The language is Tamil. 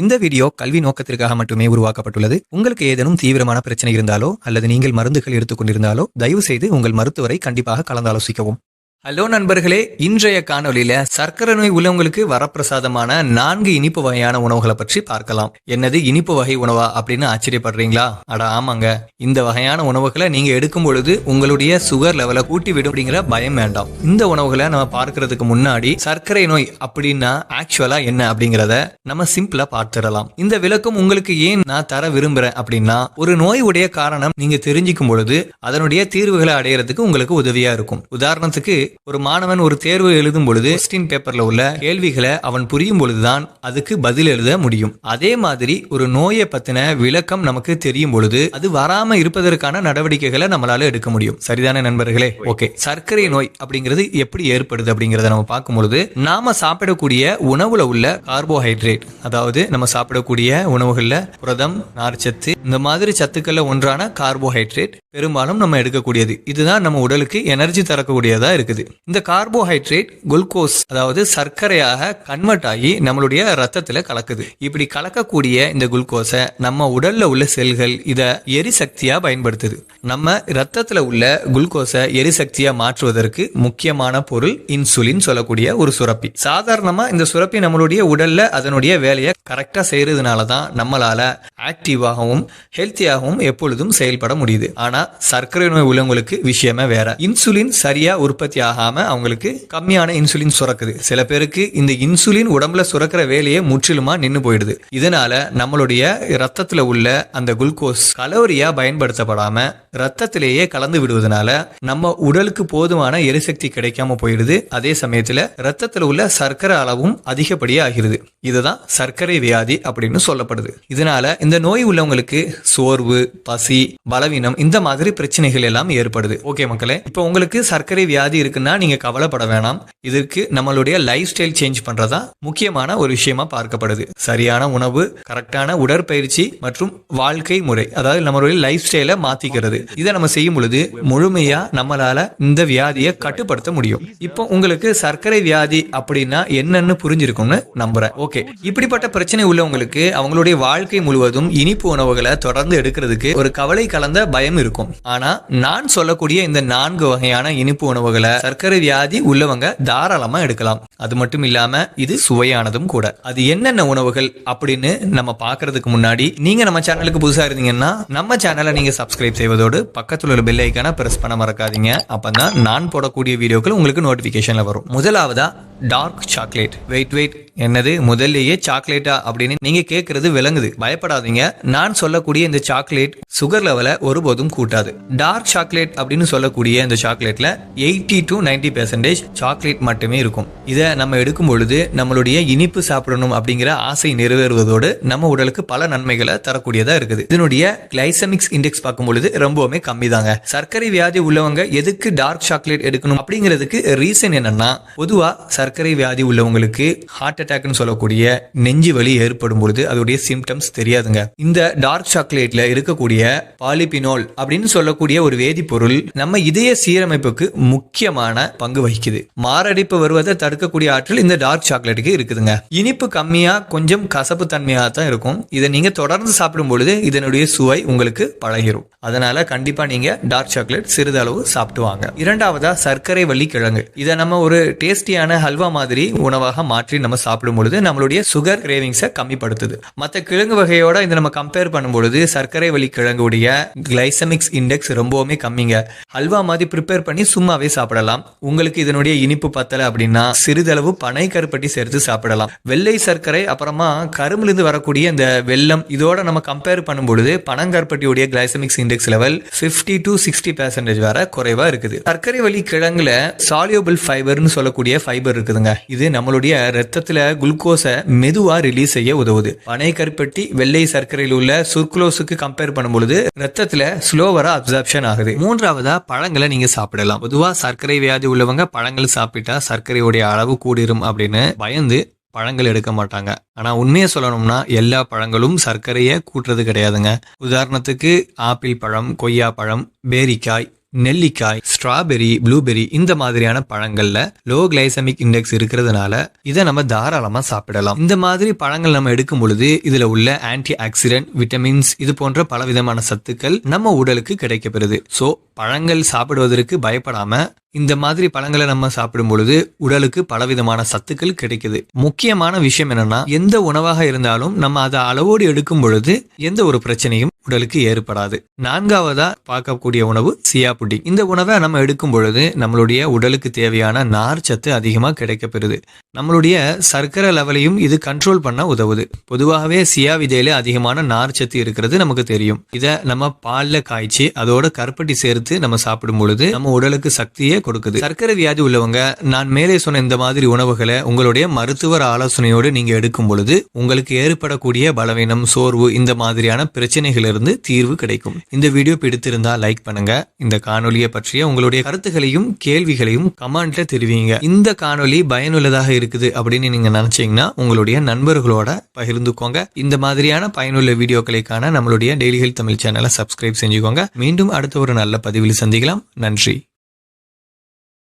இந்த வீடியோ கல்வி நோக்கத்திற்காக மட்டுமே உருவாக்கப்பட்டுள்ளது. உங்களுக்கு ஏதேனும் தீவிரமான பிரச்சனை இருந்தாலோ அல்லது நீங்கள் மருந்துகள் எடுத்துக்கொண்டிருந்தாலோ தயவு செய்து உங்கள் மருத்துவரை கண்டிப்பாக கலந்தாலோசிக்கவும். ஹலோ நண்பர்களே இன்றைய காணொலியில சர்க்கரை நோய் உள்ளவங்களுக்கு வரப்பிரசாதமான நான்கு இனிப்பு வகையான உணவுகளை பற்றி பார்க்கலாம். என்னது இனிப்பு வகை உணவா அப்படின்னு ஆச்சரியப்படுறீங்களா? அட ஆமாங்க. இந்த வகையான உணவுகளை நீங்க எடுக்கும் பொழுது உங்களுடைய சுகர் லெவலை கூட்டி விடும் அப்படிங்கிற பயம் வேண்டாம். இந்த உணவுகளை நம்ம பார்க்கறதுக்கு முன்னாடி சர்க்கரை நோய் அப்படின்னா ஆக்சுவலா என்ன அப்படிங்கறத நம்ம சிம்பிளா பார்த்துடலாம். இந்த விளக்கம் உங்களுக்கு ஏன் நான் தர விரும்புறேன் அப்படின்னா ஒரு நோய் உடைய காரணம் நீங்க தெரிஞ்சுக்கும் பொழுது அதனுடைய தீர்வுகளை அடையறதுக்கு உங்களுக்கு உதவியா இருக்கும். உதாரணத்துக்கு ஒரு மாணவன் ஒரு தேர்வு எழுதும் பொழுது கொஸ்டின் பேப்பர்ல உள்ள கேள்விகளை அவன் புரியும் பொழுதுதான் அதுக்கு பதில் எழுத முடியும். அதே மாதிரி ஒரு நோயை பத்தின விளக்கம் நமக்கு தெரியும் பொழுது அது வராம இருப்பதற்கான நடவடிக்கைகளை நம்மளால எடுக்க முடியும். சரிதானே நண்பர்களே? ஓகே சர்க்கரை நோய் அப்படிங்கிறது எப்படி ஏற்படுது அப்படிங்கறத நம்ம பார்க்கும் பொழுது நாம சாப்பிடக்கூடிய உணவுல உள்ள கார்போஹைட்ரேட் அதாவது நம்ம சாப்பிடக்கூடிய உணவுகள்ல புரதம் நார்ச்சத்து இந்த மாதிரி சத்துக்கள்ல ஒன்றான கார்போஹைட்ரேட் பெரும்பாலும் நம்ம எடுக்கக்கூடியது. இதுதான் நம்ம உடலுக்கு எனர்ஜி தரக்கூடியதா இருக்குது. இந்த கார்போஹைட்ரேட் குளுக்கோஸ் அதாவது சர்க்கரையாக கன்வெர்ட் ஆகி நம்மளுடைய ரத்தத்தில் கலக்குது. இப்படி கலக்கக்கூடிய இந்த குளுக்கோஸை நம்ம உடல்ல உள்ள செல்கள் இத எரிசக்தியா பயன்படுத்துது. நம்ம ரத்தத்தில் உள்ள குளுக்கோஸை எரிசக்தியா மாற்றுவதற்கு முக்கியமான பொருள் இன்சுலின் சொல்லக்கூடிய ஒரு சுரப்பி. சாதாரணமா இந்த சுரப்பி நம்மளுடைய உடல்ல அதனுடைய வேலையை கரெக்டா செய்யறதுனால தான் நம்மளால ஆக்டிவாகவும் ஹெல்த்தியாகவும் எப்பொழுதும் செயல்பட முடியுது. ஆனா சர்க்கரை நோய் உள்ளவங்களுக்கு விஷயமே வேற. இன்சுலின் சரியா உற்பத்தி ஆகாம அவங்களுக்கு கம்மியான இன்சுலின் சுரக்குது. சில பேருக்கு இந்த இன்சுலின் உடம்புல சுரக்கிற வேலையை முற்றிலுமா நின்று போயிடுது. இதனால நம்மளுடைய ரத்தத்துல உள்ள அந்த குளுக்கோஸ் கலோரியா பயன்படுத்தப்படாம ரத்தத்திலேயே கலந்து விடுவதனால நம்ம உடலுக்கு போதுமான எரிசக்தி கிடைக்காம போயிடுது. அதே சமயத்துல ரத்தத்துல உள்ள சர்க்கரை அளவும் அதிகப்படியே ஆகிறது. இதுதான் சர்க்கரை வியாதி அப்படின்னு சொல்லப்படுது. இதனால இந்த நோய் உள்ளவங்களுக்கு சோர்வு பசி பலவீனம் இந்த மாதிரி பிரச்சனைகள் எல்லாம் ஏற்படுது. ஓகே மக்களே இப்போ உங்களுக்கு சர்க்கரை வியாதி இருக்குன்னா நீங்க கவலைப்பட வேணாம். இதற்கு நம்மளுடைய லைஃப் ஸ்டைல் சேஞ்ச் பண்றதா முக்கியமான ஒரு விஷயமா பார்க்கப்படுது. சரியான உணவு கரெக்டான உடற்பயிற்சி மற்றும் வாழ்க்கை முறை அதாவது நம்மளுடைய லைஃப் ஸ்டைலை மாத்திக்கிறது. இதை நம்ம செய்யும் பொழுது முழுமையா நம்மளால இந்த வியாதியை கட்டுப்படுத்த முடியும். இப்போ உங்களுக்கு சர்க்கரை வியாதி அப்படின்னா என்னன்னு புரிஞ்சிருக்கும்னு நம்புறேன். ஓகே. இப்படிப்பட்ட பிரச்சனை உள்ளவங்களுக்கு அவங்களுடைய வாழ்க்கை முழுவதும் இனிப்பு உணவுகளை தொடர்ந்து எடுக்கிறதுக்கு ஒரு கவலை கலந்த பயம் இருக்கும். ஆனா நான் சொல்லக்கூடிய இந்த நான்கு வகையான இனிப்பு உணவுகளை சர்க்கரை வியாதி உள்ளவங்க தாராளமா எடுக்கலாம். அது மட்டும் இல்லாம இது சுவையானதும் கூட. அது என்னென்ன உணவுகள் அப்படின்னு நம்ம பாக்குறதுக்கு முன்னாடி நீங்க நம்ம சேனலுக்கு புதுசா இருந்தீங்கன்னா நம்ம சேனலை நீங்க சப்ஸ்கிரைப் செய்வதோட பக்கத்துல உள்ள பெல் ஐக்கான பிரஸ் பண்ண மறக்காதீங்க. அப்போ தான் நான் போடக்கூடிய வீடியோக்கள் உங்களுக்கு நோட்டிஃபிகேஷனில் வரும். முதலாவதா டார்க் சாக்லேட் வெயிட் வெயிட் என்னது? முதல்லயே சாக்லேட்டா அப்படின்னு நீங்க கேட்கறது விளங்குது. பயப்படாதீங்க. நான் சொல்லக்கூடிய இந்த சாக்லேட் சுகர் லெவலை ஒருபோதும் கூட்டாது. டார்க் சாக்லேட் அப்படின்னு சொல்லக்கூடிய இந்த சாக்லேட்ல eighty to ninety percentage chocolate மட்டுமே இருக்கும். இதை நம்ம எடுக்கும் பொழுது நம்மளுடைய இனிப்பு சாப்பிடணும் அப்படிங்கிற ஆசை நிறைவேறுவதோடு நம்ம உடலுக்கு பல நன்மைகளை தரக்கூடியதா இருக்குது. இதனுடைய கிளைசமிக்ஸ் இண்டெக்ஸ் பார்க்கும் பொழுது ரொம்பவுமே கம்மி தாங்க சர்க்கரை வியாதி உள்ளவங்க எதுக்கு டார்க் சாக்லேட் எடுக்கணும் அப்படிங்கிறதுக்கு ரீசன் என்னன்னா பொதுவா சர்க்கரை வியாதி உள்ளவங்களுக்கு ஹார்ட் அட்டாக்னு சொல்லக்கூடிய நெஞ்சு வலி ஏற்படும் பொழுது அதோடைய சிம்டம்ஸ் தெரியாதுங்க. இந்த டார்க் சாக்லேட்ல இருக்கக்கூடிய பாலிபினோல் அப்படின்னு சொல்லக்கூடிய ஒரு வேதிப்பொருள் நம்ம இதய சீரமைப்புக்கு முக்கியமான பங்கு வகிக்குது. மாரடைப்பு வருவதை தடுக்கக்கூடிய ஆற்றல் இந்த டார்க் சாக்லேட்டுக்கு இருக்குதுங்க. இனிப்பு கம்மியா கொஞ்சம் கசப்பு தன்மையாக தான் இருக்கும். இதை நீங்க தொடர்ந்து சாப்பிடும் பொழுது இதனுடைய சுவை உங்களுக்கு பழகிரும். அதனால கண்டிப்பா நீங்க டார்க் சாக்லேட் சிறிதளவு சாப்பிட்டு வாங்க இரண்டாவதா சர்க்கரை வள்ளி கிழங்கு இதை நம்ம ஒரு டேஸ்டியான ஹல்வா மாதிரி உணவாக மாற்றி நம்ம சாப்பிடும் பொழுது நம்மளுடைய சுகர் கிரேவிங்ஸை கம்மிப்படுத்துது. மற்ற கிழங்கு வகையோட இதை நம்ம கம்பேர் பண்ணும் பொழுது சர்க்கரை வள்ளி கிழங்குடைய கிளைசமிக்ஸ் இண்டெக்ஸ் ரொம்பவுமே கம்மிங்க. ஹல்வா மாதிரி ப்ரிப்பேர் பண்ணி சும்மாவே சாப்பிடலாம். உங்களுக்கு இதனுடைய இனிப்பு பத்தல அப்படின்னா சிறிதளவு பனை கருப்பட்டி சேர்த்து சாப்பிடலாம். வெள்ளை சர்க்கரை அப்புறமா கரும்பிலிருந்து வரக்கூடிய இந்த வெள்ளம் இதோட நம்ம கம்பேர் பண்ணும் பொழுது பனங்கருப்பட்டியுடைய glycemics index level 50 to sixty percentage வர குறைவா இருக்குது. சர்க்கரை வழி கிழங்குல சாலியோபிள் ஃபைபர்னு சொல்லக்கூடிய ஃபைபர் இருக்குதுங்க. இது நம்மளுடைய ரத்தத்துல குளுக்கோஸை மெதுவா ரிலீஸ் செய்ய உதவுது. பனை கருப்பட்டி வெள்ளை சர்க்கரையில் உள்ள சுர்குலோஸுக்கு கம்பேர் பண்ணும்போது பொழுது ரத்தத்துல ஸ்லோவரா அப்சார்ப்ஷன் ஆகுது. மூன்றாவதா பழங்களை நீங்க சாப்பிடலாம். பொதுவா சர்க்கரை வியாதி உள்ளவங்க பழங்கள் சாப்பிட்டா சர்க்கரையுடைய அளவு கூடிரும் அப்படின்னு பயந்து பழங்கள் எடுக்க மாட்டாங்க. ஆனா உண்மையை சொல்லணும்னா எல்லா பழங்களும் சர்க்கரையை கூட்டுறது கிடையாதுங்க. உதாரணத்துக்கு ஆப்பிள் பழம் கொய்யா பழம் பேரிக்காய் நெல்லிக்காய் ஸ்ட்ராபெரி ப்ளூபெரி இந்த மாதிரியான பழங்கள்ல லோ கிளைசமிக் இண்டெக்ஸ் இருக்கிறதுனால இதை நம்ம தாராளமா சாப்பிடலாம். இந்த மாதிரி பழங்கள் நம்ம எடுக்கும் பொழுது இதுல உள்ள ஆன்டி ஆக்சிடென்ட் விட்டமின்ஸ் இது போன்ற பல விதமான சத்துக்கள் நம்ம உடலுக்கு கிடைக்கப்பெறுது சோ பழங்கள் சாப்பிடுவதற்கு பயப்படாம இந்த மாதிரி பழங்களை நம்ம சாப்பிடும் பொழுது உடலுக்கு பலவிதமான சத்துக்கள் கிடைக்குது. முக்கியமான விஷயம் என்னன்னா எந்த உணவாக இருந்தாலும் நம்ம அதை அளவோடு எடுக்கும் பொழுது எந்த ஒரு பிரச்சனையும் உடலுக்கு ஏற்படாது. நான்காவதா பார்க்கக்கூடிய உணவு சியா புட்டிங் இந்த உணவை நம்ம எடுக்கும் பொழுது நம்மளுடைய உடலுக்கு தேவையான நார் சத்து அதிகமாக கிடைக்கப்பெறுது. நம்மளுடைய சர்க்கரை லெவலையும் இது கண்ட்ரோல் பண்ண உதவுது. பொதுவாகவே சியா விதையில அதிகமான நார் சத்து இருக்கிறது நமக்கு தெரியும். இதை நம்ம பாலில் காய்ச்சி அதோட கருப்பட்டி சேர்த்து நம்ம சாப்பிடும் பொழுது நம்ம உடலுக்கு சக்தியை கொடுக்குது. சர்க்கரை வியாதி உள்ளவங்க நான் மேலே சொன்ன இந்த மாதிரி உணவுகளை உங்களுடைய மருத்துவர் ஆலோசனையோடு நீங்க எடுக்கும் பொழுது உங்களுக்கு ஏற்படக்கூடிய பலவீனம் சோர்வு இந்த மாதிரியான பிரச்சனைகளிலிருந்து தீர்வு கிடைக்கும். இந்த வீடியோ பிடித்திருந்தா லைக் பண்ணுங்க. இந்த காணொலியை பற்றிய உங்களுடைய கருத்துகளையும் கேள்விகளையும் கமெண்ட்ல தெரிவிங்க. இந்த காணொலி பயனுள்ளதாக இருக்குது அப்படின்னு நீங்க நினைச்சீங்கன்னா உங்களுடைய நண்பர்களோட பகிர்ந்துக்கோங்க. இந்த மாதிரியான பயனுள்ள வீடியோக்களைக்கான நம்மளுடைய டெய்லி ஹெல்த் தமிழ் சேனலை சப்ஸ்கிரைப் செஞ்சுக்கோங்க. மீண்டும் அடுத்த ஒரு நல்ல பதிவில் சந்திக்கலாம். நன்றி.